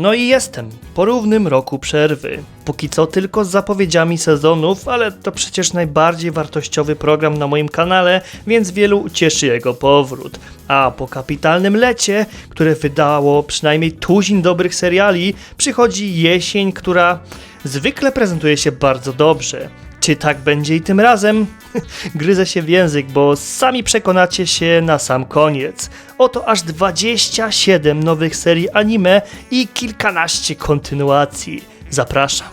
No i jestem, po równym roku przerwy. Póki co tylko z zapowiedziami sezonów, ale to przecież najbardziej wartościowy program na moim kanale, więc wielu cieszy jego powrót. A po kapitalnym lecie, które wydało przynajmniej tuzin dobrych seriali, przychodzi jesień, która zwykle prezentuje się bardzo dobrze. Czy tak będzie i tym razem? Gryzę się w język, bo sami przekonacie się na sam koniec. Oto aż 27 nowych serii anime i kilkanaście kontynuacji. Zapraszam.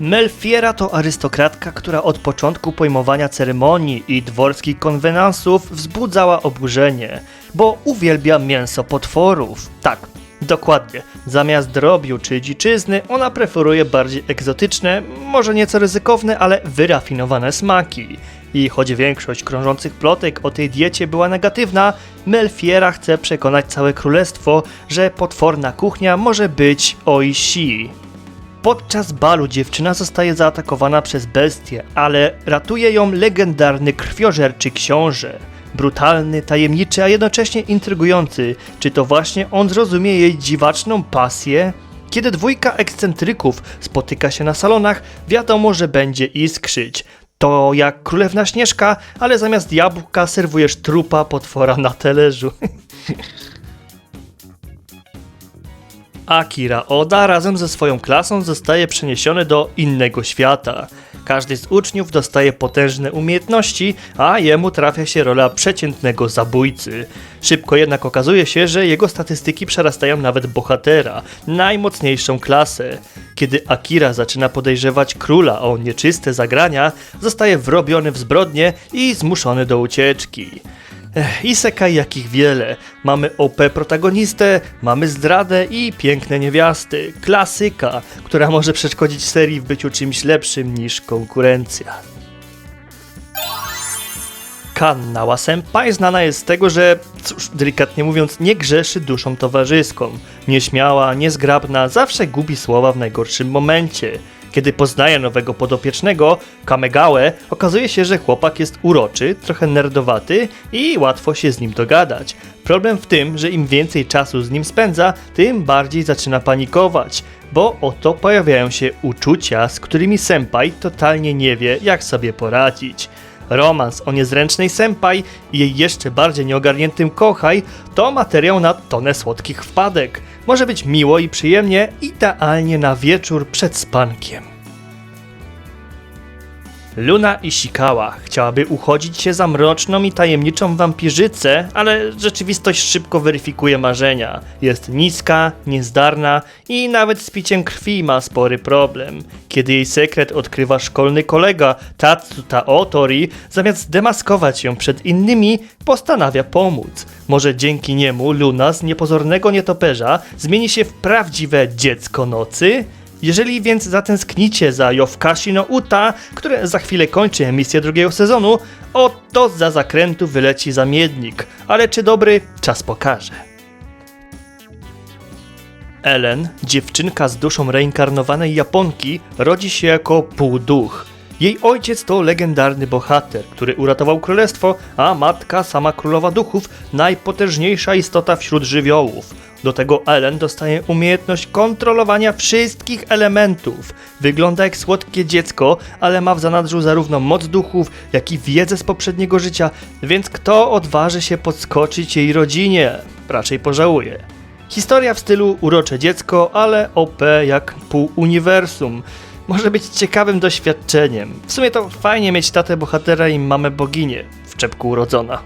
Melfiera to arystokratka, która od początku pojmowania ceremonii i dworskich konwenansów wzbudzała oburzenie, bo uwielbia mięso potworów. Tak, dokładnie. Zamiast drobiu czy dziczyzny, ona preferuje bardziej egzotyczne, może nieco ryzykowne, ale wyrafinowane smaki. I choć większość krążących plotek o tej diecie była negatywna, Melfiera chce przekonać całe królestwo, że potworna kuchnia może być oi si. Podczas balu dziewczyna zostaje zaatakowana przez bestię, ale ratuje ją legendarny krwiożerczy książę. Brutalny, tajemniczy, a jednocześnie intrygujący. Czy to właśnie on zrozumie jej dziwaczną pasję? Kiedy dwójka ekscentryków spotyka się na salonach, wiadomo, że będzie iskrzyć. To jak królewna Śnieżka, ale zamiast jabłka serwujesz trupa potwora na talerzu. Akira Oda razem ze swoją klasą zostaje przeniesiony do innego świata. Każdy z uczniów dostaje potężne umiejętności, a jemu trafia się rola przeciętnego zabójcy. Szybko jednak okazuje się, że jego statystyki przerastają nawet bohatera, najmocniejszą klasę. Kiedy Akira zaczyna podejrzewać króla o nieczyste zagrania, zostaje wrobiony w zbrodnie i zmuszony do ucieczki. Ech, Isekaj jakich wiele. Mamy OP protagonistę, mamy zdradę i piękne niewiasty. Klasyka, która może przeszkodzić serii w byciu czymś lepszym niż konkurencja. Kannawa Senpai znana jest z tego, że, cóż, delikatnie mówiąc, nie grzeszy duszą towarzyską. Nieśmiała, niezgrabna, zawsze gubi słowa w najgorszym momencie. Kiedy poznaje nowego podopiecznego, Kamegałę, okazuje się, że chłopak jest uroczy, trochę nerdowaty i łatwo się z nim dogadać. Problem w tym, że im więcej czasu z nim spędza, tym bardziej zaczyna panikować, bo oto pojawiają się uczucia, z którymi senpai totalnie nie wie, jak sobie poradzić. Romans o niezręcznej senpai i jej jeszcze bardziej nieogarniętym kochaj to materiał na tonę słodkich wpadek. Może być miło i przyjemnie, idealnie na wieczór przed spankiem. Luna Ishikawa chciałaby uchodzić się za mroczną i tajemniczą wampirzycę, ale rzeczywistość szybko weryfikuje marzenia. Jest niska, niezdarna i nawet z piciem krwi ma spory problem. Kiedy jej sekret odkrywa szkolny kolega Tatsuta Otori, zamiast zdemaskować ją przed innymi, postanawia pomóc. Może dzięki niemu Luna z niepozornego nietoperza zmieni się w prawdziwe dziecko nocy? Jeżeli więc zatęsknicie za Yofukashi no Uta, które za chwilę kończy emisję drugiego sezonu, oto za zakrętu wyleci zamiednik. Ale czy dobry? Czas pokaże. Ellen, dziewczynka z duszą reinkarnowanej Japonki, rodzi się jako półduch. Jej ojciec to legendarny bohater, który uratował królestwo, a matka sama królowa duchów, najpotężniejsza istota wśród żywiołów. Do tego Ellen dostaje umiejętność kontrolowania wszystkich elementów. Wygląda jak słodkie dziecko, ale ma w zanadrzu zarówno moc duchów, jak i wiedzę z poprzedniego życia, więc kto odważy się podskoczyć jej rodzinie? Raczej pożałuje. Historia w stylu urocze dziecko, ale OP jak pół uniwersum. Może być ciekawym doświadczeniem. W sumie to fajnie mieć tatę bohatera i mamę boginię, w czepku urodzona.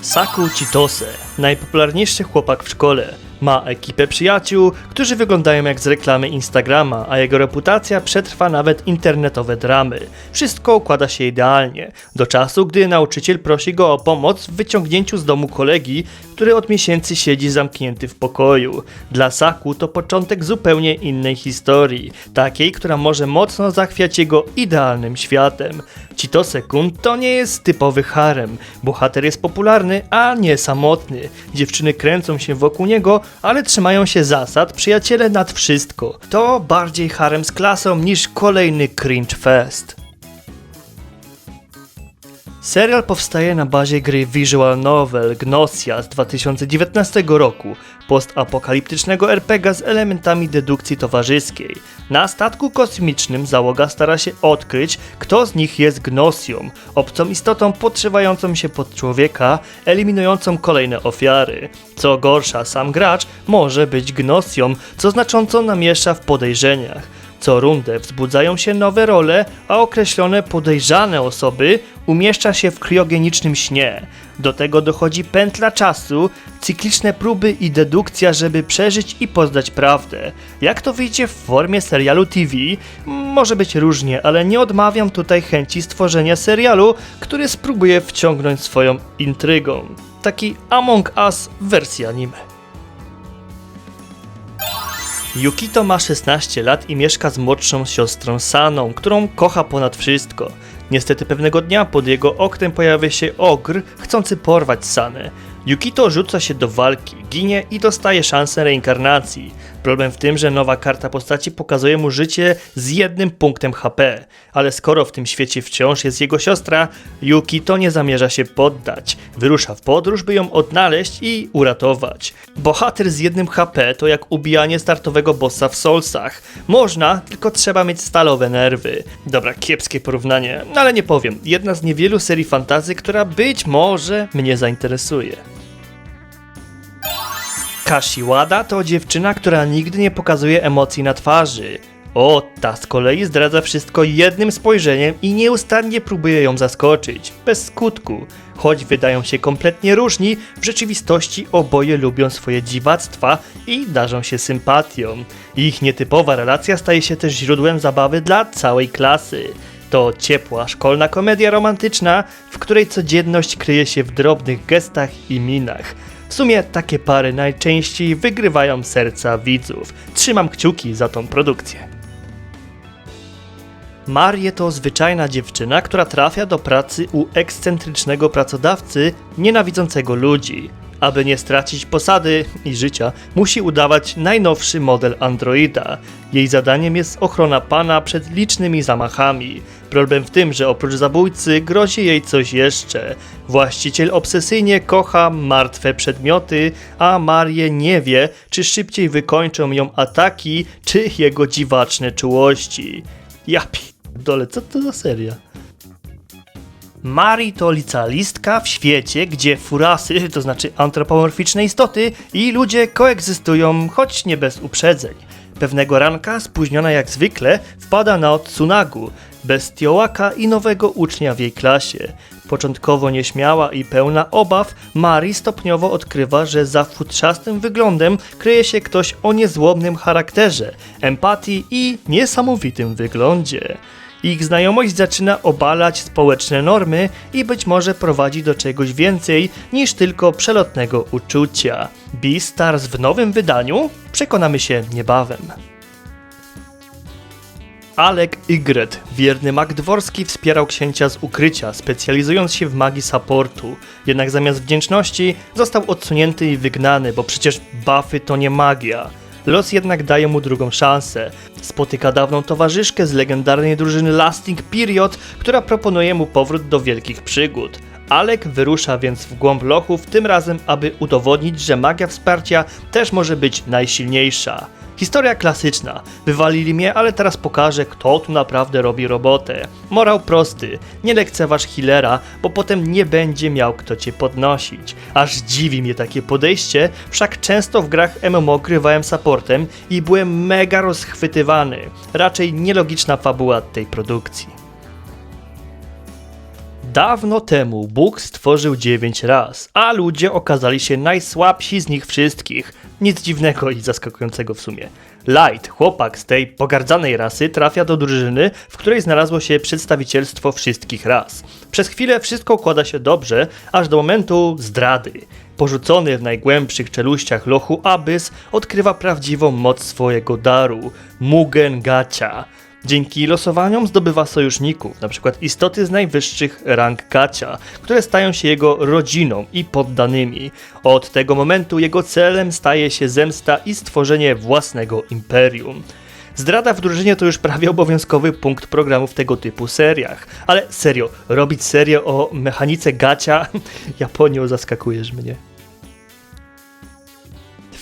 Saku Chitose, najpopularniejszy chłopak w szkole. Ma ekipę przyjaciół, którzy wyglądają jak z reklamy Instagrama, a jego reputacja przetrwa nawet internetowe dramy. Wszystko układa się idealnie, do czasu, gdy nauczyciel prosi go o pomoc w wyciągnięciu z domu kolegi, który od miesięcy siedzi zamknięty w pokoju. Dla Saku to początek zupełnie innej historii, takiej, która może mocno zachwiać jego idealnym światem. Chitose-kun to nie jest typowy harem. Bohater jest popularny, a nie samotny. Dziewczyny kręcą się wokół niego, ale trzymają się zasad, przyjaciele nad wszystko. To bardziej harem z klasą niż kolejny cringe fest. Serial powstaje na bazie gry visual novel Gnosia z 2019 roku, postapokaliptycznego RPG z elementami dedukcji towarzyskiej. Na statku kosmicznym załoga stara się odkryć, kto z nich jest Gnosią, obcą istotą podszywającą się pod człowieka, eliminującą kolejne ofiary. Co gorsza, sam gracz może być Gnosią, co znacząco namiesza w podejrzeniach. Co rundę wzbudzają się nowe role, a określone podejrzane osoby umieszcza się w kriogenicznym śnie. Do tego dochodzi pętla czasu, cykliczne próby i dedukcja, żeby przeżyć i poznać prawdę. Jak to wyjdzie w formie serialu TV? Może być różnie, ale nie odmawiam tutaj chęci stworzenia serialu, który spróbuje wciągnąć swoją intrygą. Taki Among Us wersji anime. Yukito ma 16 lat i mieszka z młodszą siostrą Saną, którą kocha ponad wszystko. Niestety pewnego dnia pod jego oknem pojawia się ogr, chcący porwać Sanę. Yukito rzuca się do walki, ginie i dostaje szansę reinkarnacji. Problem w tym, że nowa karta postaci pokazuje mu życie z jednym punktem HP, ale skoro w tym świecie wciąż jest jego siostra, Yukito nie zamierza się poddać. Wyrusza w podróż, by ją odnaleźć i uratować. Bohater z jednym HP to jak ubijanie startowego bossa w Soulsach. Można, tylko trzeba mieć stalowe nerwy. Dobra, kiepskie porównanie, no ale nie powiem. Jedna z niewielu serii fantazy, która być może mnie zainteresuje. Kashiwada to dziewczyna, która nigdy nie pokazuje emocji na twarzy. O, ta z kolei zdradza wszystko jednym spojrzeniem i nieustannie próbuje ją zaskoczyć, bez skutku. Choć wydają się kompletnie różni, w rzeczywistości oboje lubią swoje dziwactwa i darzą się sympatią. Ich nietypowa relacja staje się też źródłem zabawy dla całej klasy. To ciepła, szkolna komedia romantyczna, w której codzienność kryje się w drobnych gestach i minach. W sumie takie pary najczęściej wygrywają serca widzów. Trzymam kciuki za tą produkcję. Marie to zwyczajna dziewczyna, która trafia do pracy u ekscentrycznego pracodawcy nienawidzącego ludzi. Aby nie stracić posady i życia, musi udawać najnowszy model androida. Jej zadaniem jest ochrona pana przed licznymi zamachami. Problem w tym, że oprócz zabójcy grozi jej coś jeszcze. Właściciel obsesyjnie kocha martwe przedmioty, a Marię nie wie, czy szybciej wykończą ją ataki, czy jego dziwaczne czułości. Ja dole, co to za seria? Mari to licealistka w świecie, gdzie furasy, to znaczy antropomorficzne istoty, i ludzie koegzystują, choć nie bez uprzedzeń. Pewnego ranka, spóźniona jak zwykle, wpada na Tsunagu, bestiołaka i nowego ucznia w jej klasie. Początkowo nieśmiała i pełna obaw, Mari stopniowo odkrywa, że za futrzastym wyglądem kryje się ktoś o niezłomnym charakterze, empatii i niesamowitym wyglądzie. Ich znajomość zaczyna obalać społeczne normy i być może prowadzi do czegoś więcej niż tylko przelotnego uczucia. Beastars w nowym wydaniu? Przekonamy się niebawem. Alek Ygret, wierny mag dworski, wspierał księcia z ukrycia, specjalizując się w magii supportu. Jednak zamiast wdzięczności został odsunięty i wygnany, bo przecież buffy to nie magia. Los jednak daje mu drugą szansę. Spotyka dawną towarzyszkę z legendarnej drużyny Lasting Period, która proponuje mu powrót do wielkich przygód. Alek wyrusza więc w głąb lochów, tym razem aby udowodnić, że magia wsparcia też może być najsilniejsza. Historia klasyczna. Wywalili mnie, ale teraz pokażę, kto tu naprawdę robi robotę. Morał prosty. Nie lekceważ healera, bo potem nie będzie miał kto cię podnosić. Aż dziwi mnie takie podejście, wszak często w grach MMO grywałem supportem i byłem mega rozchwytywany. Raczej nielogiczna fabuła tej produkcji. Dawno temu Bóg stworzył dziewięć raz, a ludzie okazali się najsłabsi z nich wszystkich. Nic dziwnego i zaskakującego w sumie. Light, chłopak z tej pogardzanej rasy, trafia do drużyny, w której znalazło się przedstawicielstwo wszystkich ras. Przez chwilę wszystko układa się dobrze, aż do momentu zdrady. Porzucony w najgłębszych czeluściach lochu Abyss odkrywa prawdziwą moc swojego daru Mugen Gacha. Dzięki losowaniom zdobywa sojuszników, np. istoty z najwyższych rang gacia, które stają się jego rodziną i poddanymi. Od tego momentu jego celem staje się zemsta i stworzenie własnego imperium. Zdrada w drużynie to już prawie obowiązkowy punkt programu w tego typu seriach. Ale serio, robić serię o mechanice gacia? Japonią zaskakujesz mnie.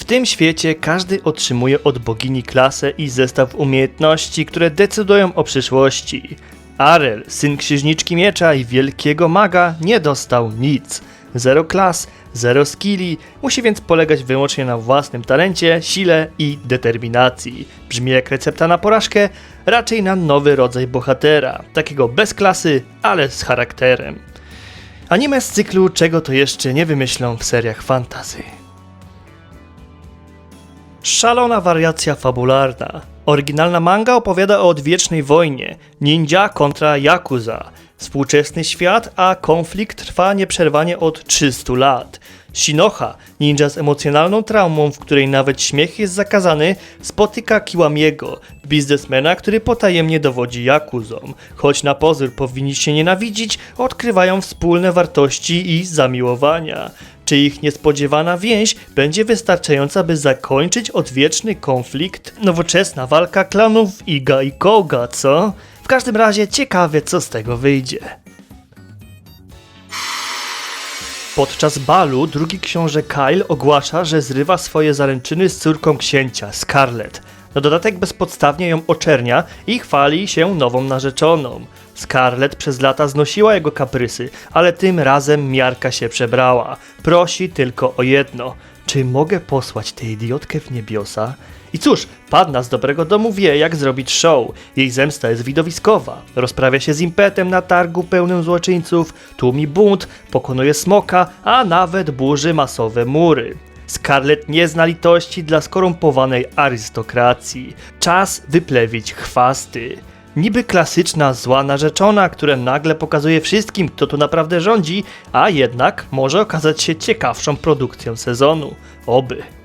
Tym świecie każdy otrzymuje od bogini klasę i zestaw umiejętności, które decydują o przyszłości. Arel, syn księżniczki miecza i wielkiego maga, nie dostał nic. Zero klas, zero skilli, musi więc polegać wyłącznie na własnym talencie, sile i determinacji. Brzmi jak recepta na porażkę, raczej na nowy rodzaj bohatera, takiego bez klasy, ale z charakterem. Anime z cyklu czego to jeszcze nie wymyślą w seriach fantasy. Szalona wariacja fabularna. Oryginalna manga opowiada o odwiecznej wojnie ninja kontra yakuza. Współczesny świat, a konflikt trwa nieprzerwanie od 300 lat. Shinoha, ninja z emocjonalną traumą, w której nawet śmiech jest zakazany, spotyka Kiwamiego, biznesmena, który potajemnie dowodzi Yakuzom. Choć na pozór powinni się nienawidzić, odkrywają wspólne wartości i zamiłowania. Czy ich niespodziewana więź będzie wystarczająca, by zakończyć odwieczny konflikt? Nowoczesna walka klanów Iga i Koga, co? W każdym razie ciekawie, co z tego wyjdzie. Podczas balu drugi książę Kyle ogłasza, że zrywa swoje zaręczyny z córką księcia, Scarlett. Na dodatek bezpodstawnie ją oczernia i chwali się nową narzeczoną. Scarlett przez lata znosiła jego kaprysy, ale tym razem miarka się przebrała. Prosi tylko o jedno. Czy mogę posłać tę idiotkę w niebiosa? I cóż, padna z dobrego domu wie, jak zrobić show. Jej zemsta jest widowiskowa. Rozprawia się z impetem na targu pełnym złoczyńców, tłumi bunt, pokonuje smoka, a nawet burzy masowe mury. Scarlett nie zna litości dla skorumpowanej arystokracji. Czas wyplewić chwasty. Niby klasyczna zła narzeczona, która nagle pokazuje wszystkim, kto tu naprawdę rządzi, a jednak może okazać się ciekawszą produkcją sezonu. Oby.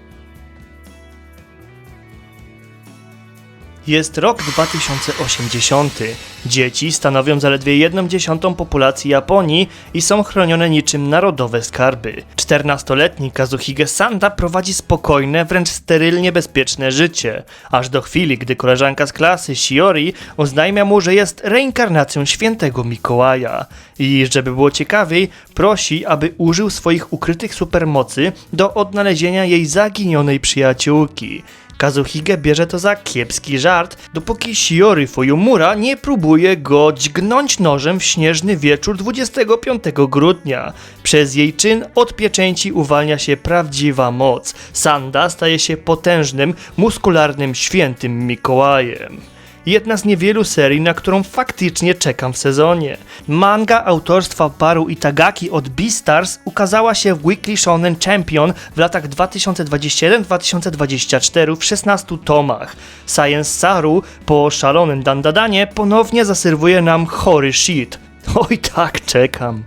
Jest rok 2080. Dzieci stanowią zaledwie jedną dziesiątą populacji Japonii i są chronione niczym narodowe skarby. 14-letni Kazuhige Sanda prowadzi spokojne, wręcz sterylnie bezpieczne życie, aż do chwili, gdy koleżanka z klasy, Shiori, oznajmia mu, że jest reinkarnacją świętego Mikołaja. I żeby było ciekawiej, prosi, aby użył swoich ukrytych supermocy do odnalezienia jej zaginionej przyjaciółki. Kazuhige bierze to za kiepski żart, dopóki Shiori Fuyumura nie próbuje go dźgnąć nożem w śnieżny wieczór 25 grudnia. Przez jej czyn od pieczęci uwalnia się prawdziwa moc. Sanda staje się potężnym, muskularnym świętym Mikołajem. Jedna z niewielu serii, na którą faktycznie czekam w sezonie. Manga autorstwa Baru Itagaki od Beastars ukazała się w Weekly Shonen Champion w latach 2021-2024 w 16 tomach. Science Saru po szalonym dandadanie ponownie zaserwuje nam chory shit. Oj tak, czekam.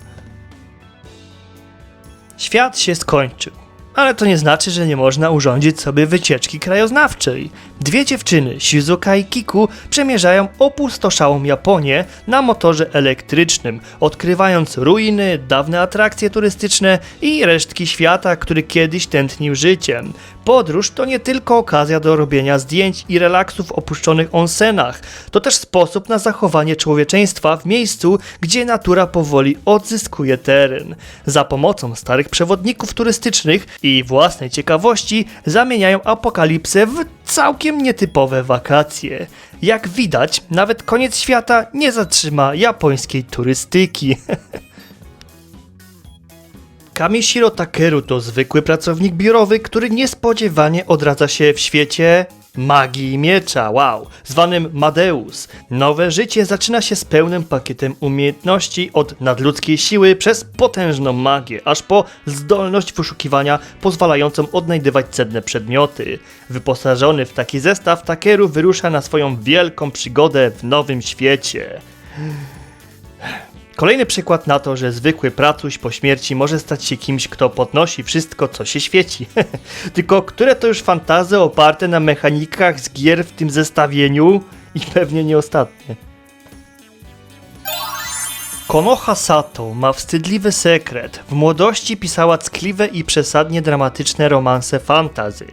Świat się skończył. Ale to nie znaczy, że nie można urządzić sobie wycieczki krajoznawczej. Dwie dziewczyny, Shizuka i Kiku, przemierzają opustoszałą Japonię na motorze elektrycznym, odkrywając ruiny, dawne atrakcje turystyczne i resztki świata, który kiedyś tętnił życiem. Podróż to nie tylko okazja do robienia zdjęć i relaksu w opuszczonych onsenach, to też sposób na zachowanie człowieczeństwa w miejscu, gdzie natura powoli odzyskuje teren. Za pomocą starych przewodników turystycznych i własnej ciekawości zamieniają apokalipsę w całkiem nietypowe wakacje. Jak widać, nawet koniec świata nie zatrzyma japońskiej turystyki. Kamishiro Takeru to zwykły pracownik biurowy, który niespodziewanie odradza się w świecie magii miecza, wow, zwanym Madeus. Nowe życie zaczyna się z pełnym pakietem umiejętności od nadludzkiej siły przez potężną magię, aż po zdolność wyszukiwania pozwalającą odnajdywać cenne przedmioty. Wyposażony w taki zestaw, Takeru wyrusza na swoją wielką przygodę w nowym świecie. Kolejny przykład na to, że zwykły pracuś po śmierci może stać się kimś, kto podnosi wszystko, co się świeci. Tylko które to już fantazy oparte na mechanikach z gier w tym zestawieniu i pewnie nie ostatnie. Konoha Sato ma wstydliwy sekret. W młodości pisała ckliwe i przesadnie dramatyczne romanse fantazy.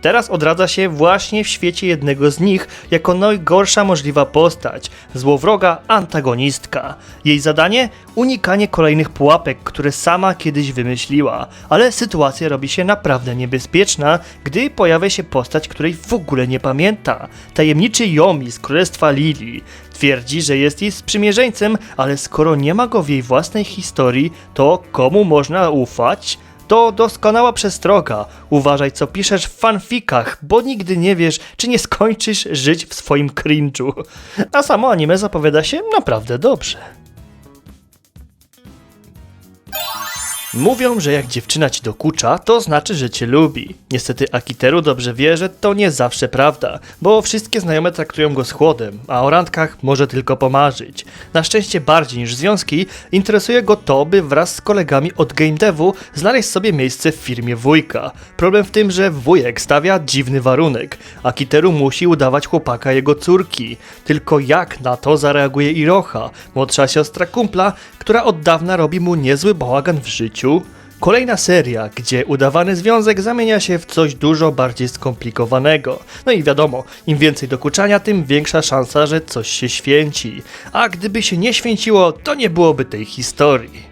Teraz odradza się właśnie w świecie jednego z nich jako najgorsza możliwa postać, złowroga antagonistka. Jej zadanie? Unikanie kolejnych pułapek, które sama kiedyś wymyśliła, ale sytuacja robi się naprawdę niebezpieczna, gdy pojawia się postać, której w ogóle nie pamięta. Tajemniczy Yomi z Królestwa Lili. Twierdzi, że jest jej sprzymierzeńcem, ale skoro nie ma go w jej własnej historii, to komu można ufać? To doskonała przestroga. Uważaj, co piszesz w fanfikach, bo nigdy nie wiesz, czy nie skończysz żyć w swoim cringe'u. A samo anime zapowiada się naprawdę dobrze. Mówią, że jak dziewczyna ci dokucza, to znaczy, że cię lubi. Niestety Akiteru dobrze wie, że to nie zawsze prawda, bo wszystkie znajome traktują go z chłodem, a o randkach może tylko pomarzyć. Na szczęście bardziej niż związki, interesuje go to, by wraz z kolegami od game devu znaleźć sobie miejsce w firmie wujka. Problem w tym, że wujek stawia dziwny warunek. Akiteru musi udawać chłopaka jego córki. Tylko jak na to zareaguje Iroha, młodsza siostra kumpla, która od dawna robi mu niezły bałagan w życiu? Kolejna seria, gdzie udawany związek zamienia się w coś dużo bardziej skomplikowanego. No i wiadomo, im więcej dokuczania, tym większa szansa, że coś się święci. A gdyby się nie święciło, to nie byłoby tej historii.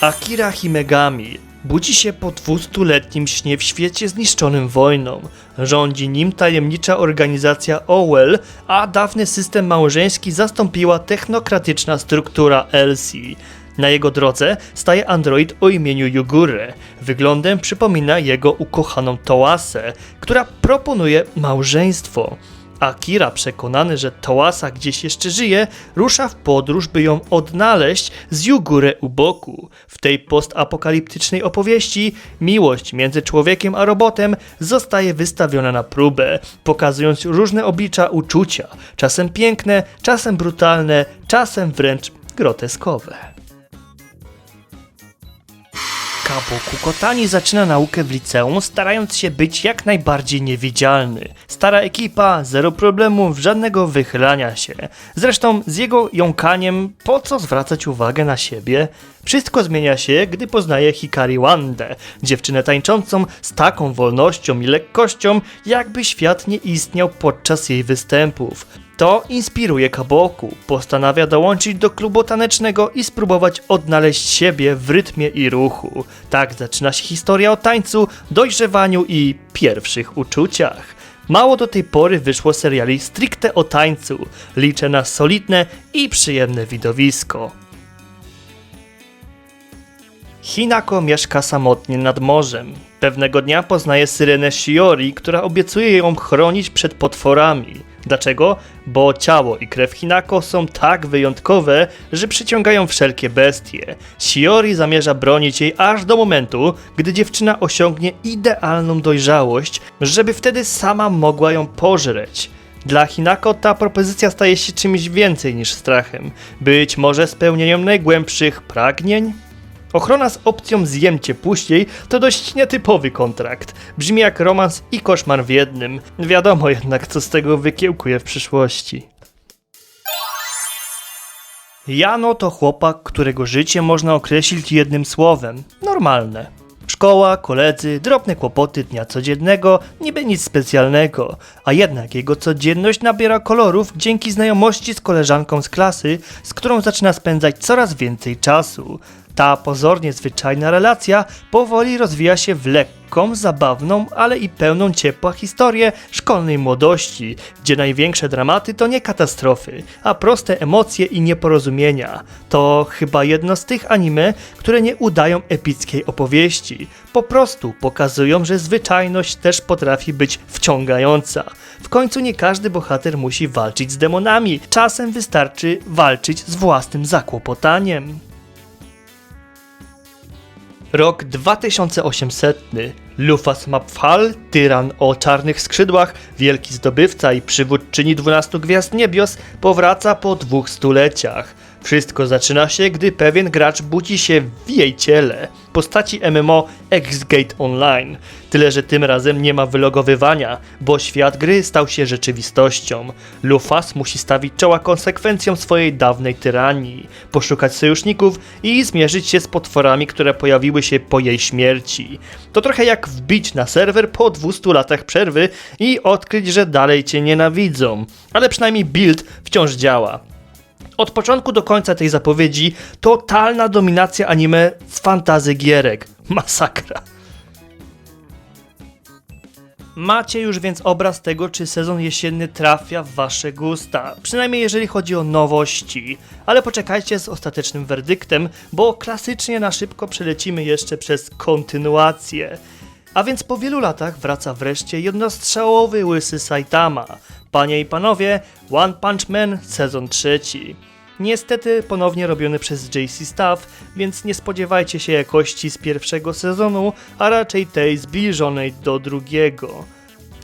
Akira Himegami budzi się po 200-letnim śnie w świecie zniszczonym wojną. Rządzi nim tajemnicza organizacja OWL, a dawny system małżeński zastąpiła technokratyczna struktura Elsie. Na jego drodze staje android o imieniu Yugure. Wyglądem przypomina jego ukochaną Toasę, która proponuje małżeństwo. Akira, przekonany, że Toasa gdzieś jeszcze żyje, rusza w podróż, by ją odnaleźć z Yugure u boku. W tej postapokaliptycznej opowieści miłość między człowiekiem a robotem zostaje wystawiona na próbę, pokazując różne oblicza uczucia, czasem piękne, czasem brutalne, czasem wręcz groteskowe. Kabuku Kotani zaczyna naukę w liceum, starając się być jak najbardziej niewidzialny. Stara ekipa, zero problemów, żadnego wychylania się. Zresztą z jego jąkaniem, po co zwracać uwagę na siebie? Wszystko zmienia się, gdy poznaje Hikari Wandę, dziewczynę tańczącą z taką wolnością i lekkością, jakby świat nie istniał podczas jej występów. To inspiruje Kaboku. Postanawia dołączyć do klubu tanecznego i spróbować odnaleźć siebie w rytmie i ruchu. Tak zaczyna się historia o tańcu, dojrzewaniu i pierwszych uczuciach. Mało do tej pory wyszło seriali stricte o tańcu. Liczę na solidne i przyjemne widowisko. Hinako mieszka samotnie nad morzem. Pewnego dnia poznaje syrenę Shiori, która obiecuje ją chronić przed potworami. Dlaczego? Bo ciało i krew Hinako są tak wyjątkowe, że przyciągają wszelkie bestie. Shiori zamierza bronić jej aż do momentu, gdy dziewczyna osiągnie idealną dojrzałość, żeby wtedy sama mogła ją pożreć. Dla Hinako ta propozycja staje się czymś więcej niż strachem. Być może spełnieniem najgłębszych pragnień? Ochrona z opcją zjem cię później to dość nietypowy kontrakt. Brzmi jak romans i koszmar w jednym. Wiadomo jednak, co z tego wykiełkuje w przyszłości. Jano to chłopak, którego życie można określić jednym słowem normalne. Szkoła, koledzy, drobne kłopoty dnia codziennego, niby nic specjalnego, a jednak jego codzienność nabiera kolorów dzięki znajomości z koleżanką z klasy, z którą zaczyna spędzać coraz więcej czasu. Ta pozornie zwyczajna relacja powoli rozwija się w lekką, zabawną, ale i pełną ciepła historię szkolnej młodości, gdzie największe dramaty to nie katastrofy, a proste emocje i nieporozumienia. To chyba jedno z tych anime, które nie udają epickiej opowieści. Po prostu pokazują, że zwyczajność też potrafi być wciągająca. W końcu nie każdy bohater musi walczyć z demonami. Czasem wystarczy walczyć z własnym zakłopotaniem. Rok 2800. Lufas Mapfal, tyran o czarnych skrzydłach, wielki zdobywca i przywódczyni 12 gwiazd niebios, powraca po dwóch stuleciach. Wszystko zaczyna się, gdy pewien gracz budzi się w jej ciele, postaci MMO X-Gate Online. Tyle, że tym razem nie ma wylogowywania, bo świat gry stał się rzeczywistością. Lufas musi stawić czoła konsekwencjom swojej dawnej tyranii, poszukać sojuszników i zmierzyć się z potworami, które pojawiły się po jej śmierci. To trochę jak wbić na serwer po 200 latach przerwy i odkryć, że dalej cię nienawidzą. Ale przynajmniej build wciąż działa. Od początku do końca tej zapowiedzi totalna dominacja anime z fantazy gierek. Masakra. Macie już więc obraz tego, czy sezon jesienny trafia w wasze gusta, przynajmniej jeżeli chodzi o nowości. Ale poczekajcie z ostatecznym werdyktem, bo klasycznie na szybko przelecimy jeszcze przez kontynuację. A więc po wielu latach wraca wreszcie jednostrzałowy łysy Saitama. Panie i panowie, One Punch Man sezon trzeci. Niestety ponownie robiony przez JC Staff, więc nie spodziewajcie się jakości z pierwszego sezonu, a raczej tej zbliżonej do drugiego.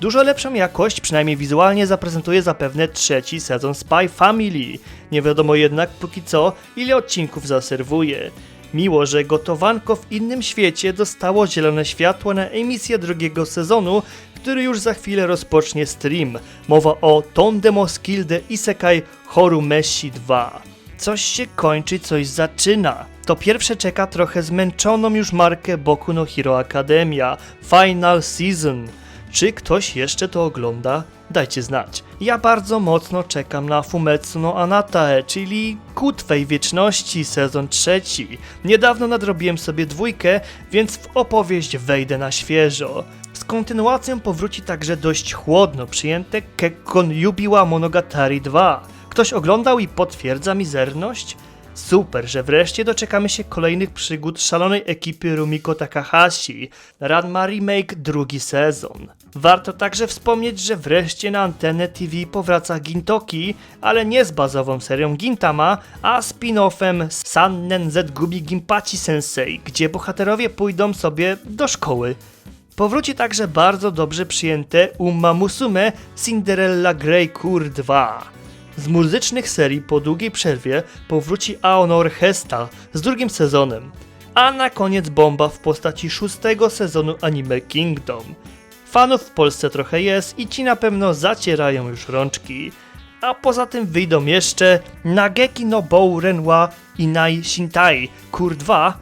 Dużo lepszą jakość, przynajmniej wizualnie, zaprezentuje zapewne trzeci sezon Spy Family. Nie wiadomo jednak póki co, ile odcinków zaserwuje. Miło, że gotowanko w innym świecie dostało zielone światło na emisję drugiego sezonu, który już za chwilę rozpocznie stream. Mowa o Tondemo Skill the Isekai Horumeshi 2. Coś się kończy, coś zaczyna. To pierwsze czeka trochę zmęczoną już markę Boku no Hero Academia Final Season. Czy ktoś jeszcze to ogląda? Dajcie znać. Ja bardzo mocno czekam na Fumetsu no Anatae, czyli Kutwej Wieczności sezon trzeci. Niedawno nadrobiłem sobie dwójkę, więc w opowieść wejdę na świeżo. Z kontynuacją powróci także dość chłodno przyjęte Kekkon Yubiwa Monogatari 2. Ktoś oglądał i potwierdza mizerność? Super, że wreszcie doczekamy się kolejnych przygód szalonej ekipy Rumiko Takahashi. Ranma Remake drugi sezon. Warto także wspomnieć, że wreszcie na antenę TV powraca Gintoki, ale nie z bazową serią Gintama, a spin-offem Sannen Gubi Gimpachi Sensei, gdzie bohaterowie pójdą sobie do szkoły. Powróci także bardzo dobrze przyjęte Uma Musume Cinderella Grey Cure 2. Z muzycznych serii po długiej przerwie powróci Aonor Hesta z drugim sezonem. A na koniec bomba w postaci szóstego sezonu anime Kingdom. Fanów w Polsce trochę jest i ci na pewno zacierają już rączki. A poza tym wyjdą jeszcze Nageki no Bourenwa Inai Shintai Kur 2.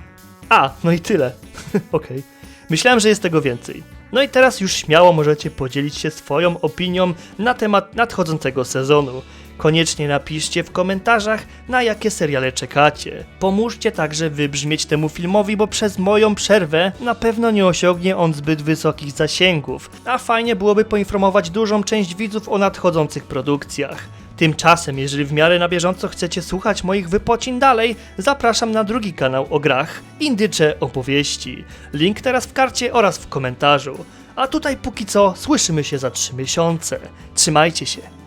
A, no i tyle. Okej. Myślałem, że jest tego więcej. No i teraz już śmiało możecie podzielić się swoją opinią na temat nadchodzącego sezonu. Koniecznie napiszcie w komentarzach, na jakie seriale czekacie. Pomóżcie także wybrzmieć temu filmowi, bo przez moją przerwę na pewno nie osiągnie on zbyt wysokich zasięgów, a fajnie byłoby poinformować dużą część widzów o nadchodzących produkcjach. Tymczasem, jeżeli w miarę na bieżąco chcecie słuchać moich wypocin dalej, zapraszam na drugi kanał o grach Indycze Opowieści. Link teraz w karcie oraz w komentarzu. A tutaj póki co słyszymy się za 3 miesiące. Trzymajcie się.